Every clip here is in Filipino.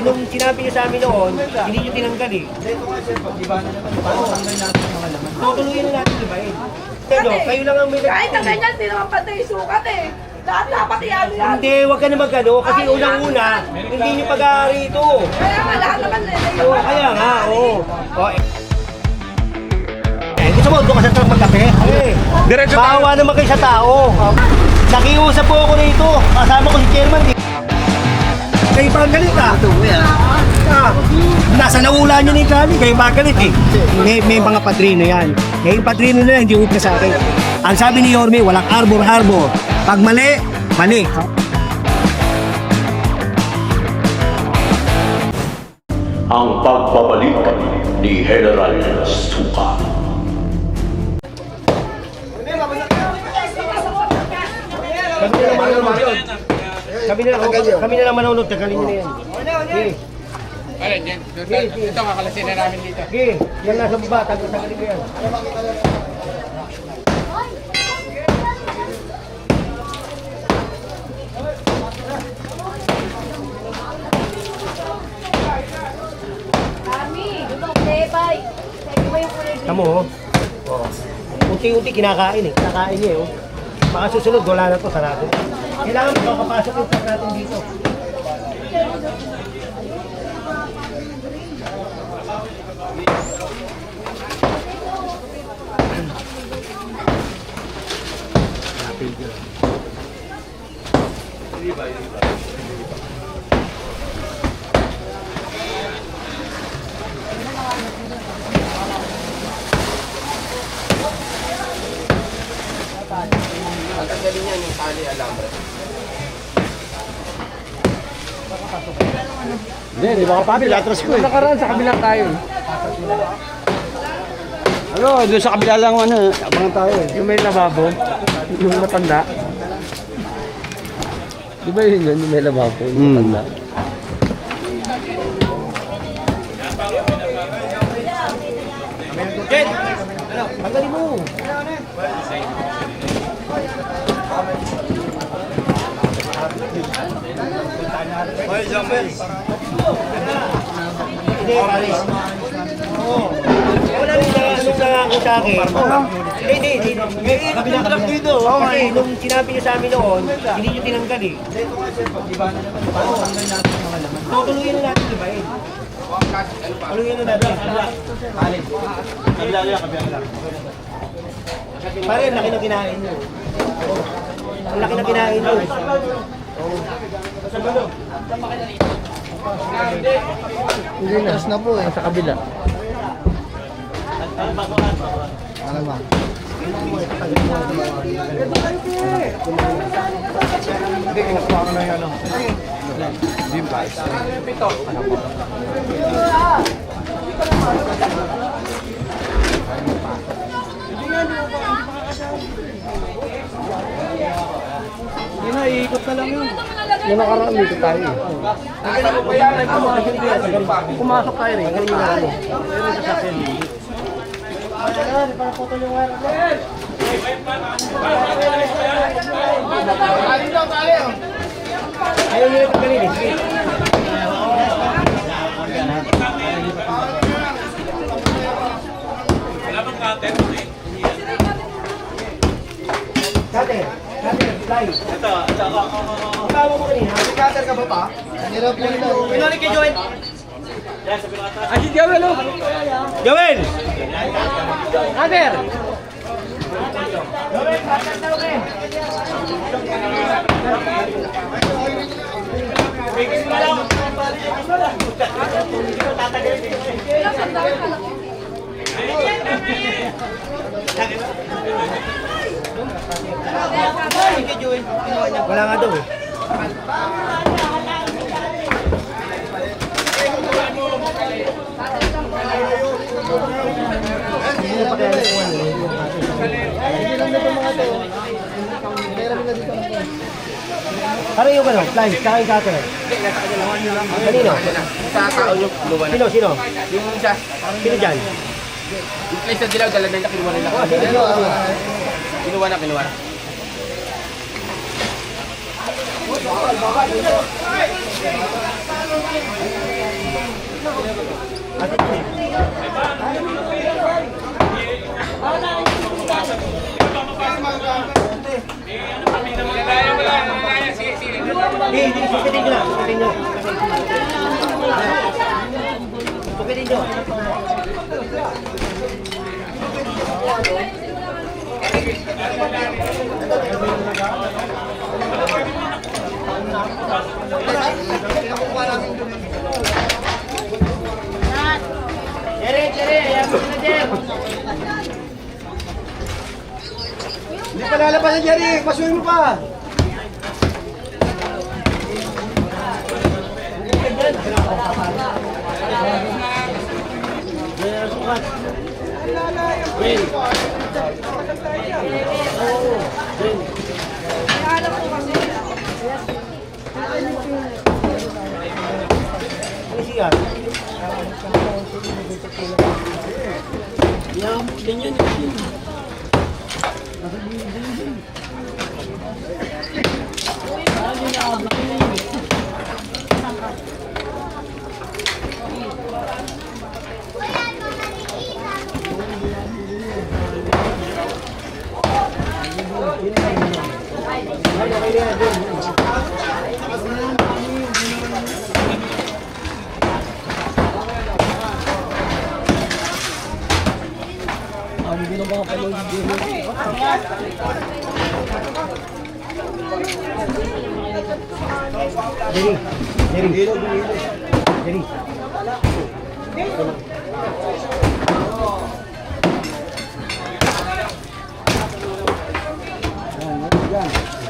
nung sinabi niyo sa amin noon, hindi niyo tinanggal eh. Ito nga sir, pag iba na naman, paano tanggal natin ang mga laman? Tutuluyan na natin, di ba eh? Pero, kayo lang ang may Kahit na ganyan, di naman pantay yung sukat eh. Lahat dapat yan yan. Hindi, huwag ka na magano kasi unang-una, hindi niyo pag-aari ito. Kaya nga lahat naman eh. Oo, kaya nga, oo. Oh, eh. Eh, gusto mo, doon ka sa truck magkape? Eh, Diretso tayo. bawa naman kayo sa tao. Nakiusap po ako rito. Kasama ko si chairman. Kayo pa ang galit ah. Ah, nasa naula niyo ni Kali, kayo pa ang galit eh. May, may mga padrino yan. May padrino na yan, hindi upna sa akin. Ang sabi ni Yorme, walang arbor-arbor. Pag mali, mali. ang pagbabalik ni General Suka. Kami na lang manunod. Kami na lang, kami na lang manunod. Tagalin niyo na yan. Sige, Alin, yan. Ito, ito kakalasin na namin dito. sige. Yan nasa baba. Tagal- Tagalin ko yan. Kami, tebay. Sige ba yung kulay Tamo, oh. Oh. Unti-unti kinakain eh. Kinakain niya eh. Oh. Baka susunod, wala na to, sarado. Kailangan makakapasok yung truck natin dito. Ang tali alambre. Hindi, di ba kapapil? Atras ko eh. Nakaraan sa kabila tayo. Ano, doon sa kabila lang ano, abangan tayo eh. Yung may lababo, yung matanda. Di ba yun yun, yung may lababo, yung matanda? Jen! Ano? Tanggalin mo. Pare. Oo. Wala rin na nangako sa akin. Hindi, hindi, hindi. May ikot lang dito. Kasi nung sinabi niyo sa amin noon, hindi niyo tinanggal eh. Tutuluyan na natin, di ba eh? Tuluyan na natin. Alin? Kabila lang, kabila lang. Pare, laki na kinain nyo. Ang laki na kinain nyo. Hindi na. na po eh. Sa kabila. Alam ba? Hindi, na yung ano. Yun na, lang yun. Yung nakaraan dito tayo eh. Pumasok tayo rin. Ganun yung ano. Ayaw nyo na pagkalin eh. Sige. Cutter, cutter, fly. Ito, ito. Bago mo kanina. Cutter ka ba pa? Hirap lang daw. Pinalik kay Joel. Ay, si Joel oh. Joel! Kader! Wala nga daw eh. Hindi pa kaya nakuha nila yung Para yung ano, fly, tsaka yung cutter. Kanino? Sa tao yung luwan. Sino, sino? Yung isa, Sino dyan? yung place na dilaw, dala nila, kinuha nila. Oh, sino, sino? Kinuha na, kinuha na. Ate, Kaya mo lang, kaya, sige, sige. Hindi, hindi, sukitin nyo lang. Sukitin nyo. Sukitin nyo. Hindi pa lalabas na Jerry. Pasuhin mo pa. Ganyan, ganyan. Ano siya? Jerry. Jerry. Jerry. Pa-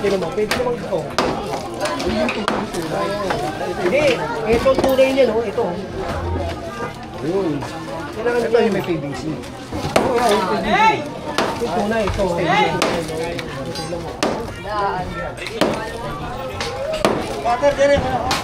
tinan mo, pwede naman ito. Hindi, ito ang tunay niya, no? Ito. Yun. Kailangan ito yung may PVC. Oo, oh, yung PVC. Ito tunay, ito. Water, dire. Dito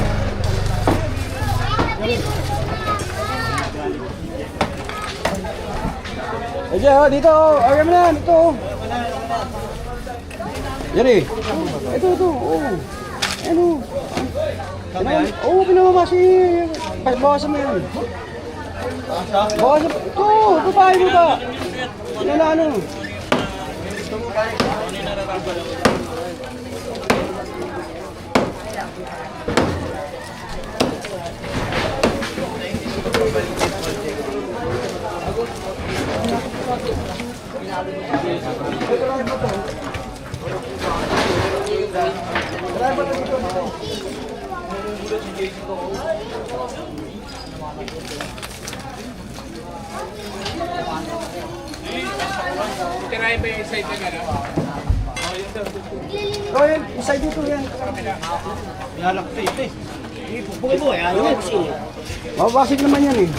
Ayan, oh, dito. oh. Ayan mo na, dito. Yan eh. Ito, ito. Oh. Ano? Oo, oh, pinamamasi. Bawasan mo yan. Bawasan. Ito, babae mo ba? Ano na ano? Tirahin ba yung side na gano'n? Oh, yan. Isa dito yan. Lalak ito ito eh. Bukay mo eh, mo siya. Mababasig naman yan eh.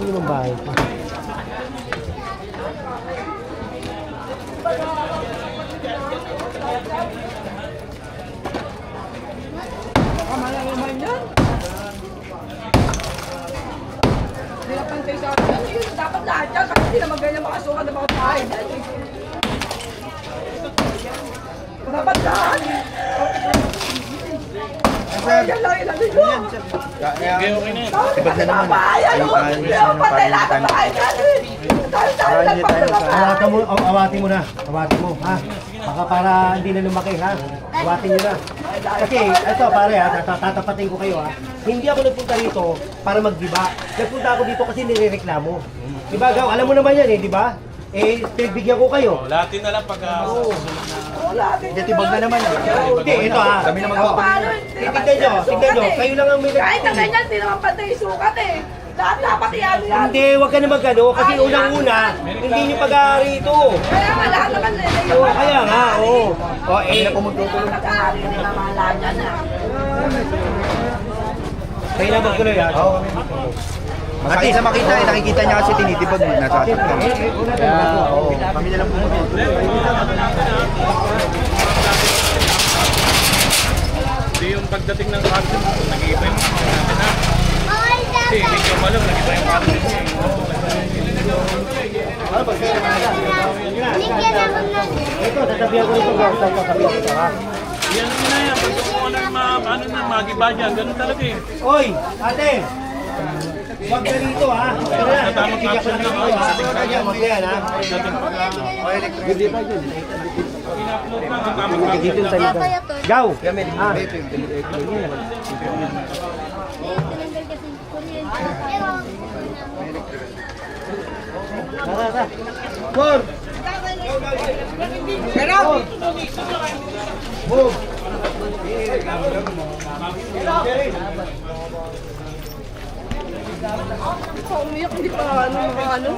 Ano yung bahay ko? Dapat lahat yan kasi hindi naman ganyan makasukan na mga bahay. Dapat lahat! Ay, yan lang ilan nyo. Tapos mga bahay, ano? Yung patay lahat ng bahay natin. Dahil tayo nagpapalabas. Awatin mo, aw- awatin mo na. Awatin mo, ha? Baka para hindi na lumaki, ha? Awatin nyo na. Kasi, ito pare, ha? tat- Tatapatin ko kayo, ha? Hindi ako nagpunta rito para magdiba. Nagpunta ako dito kasi nirereklamo. Di ba, Gaw? Alam mo naman yan, eh, di ba? Eh, pinagbigyan ko kayo. Lahatin na lang pag ah, Wala din. Titibag na naman. Hindi, ito ha. Kami na. Hindi naman Tignan nyo, tignan nyo. eh. Kayo lang ang may Kahit na ganyan, hindi naman pantay yung sukat eh. Lahat dapat iyan yan. Hindi, wag ka na magano kasi unang-una, hindi nyo pag-aari ito. Kaya nga lahat naman eh. Oo, kaya nga, oo. O, eh, Pag-aari na naman lahat yan ah. kayo na magtuloy ha. Masakit sa makita eh. Nakikita niya kasi tinitibag mo. Nasasaktan. Kaya, oo. Kami na lang pumunta. hindi yung pagdating ng carton, nag-iiba yung mga natin na. Kasi medyo malam, nag-iba yung carton. Ito, tatabihan ko ito. Gaw. Tatabihan ko ito ha. Yan na yan, pag ano yung mga, ano na, magiba dyan, ganun talaga eh. Oy, ate! Wag ka rito ha. Ito na, bigyan ko na dito ha. Bigyan mo yan ha. Pagdating pag ah, in-upload na, ang tamang action. Gaw! Ah. Tara, tara. Four! Pero! Move! Umiyak, hindi pa ano, ano.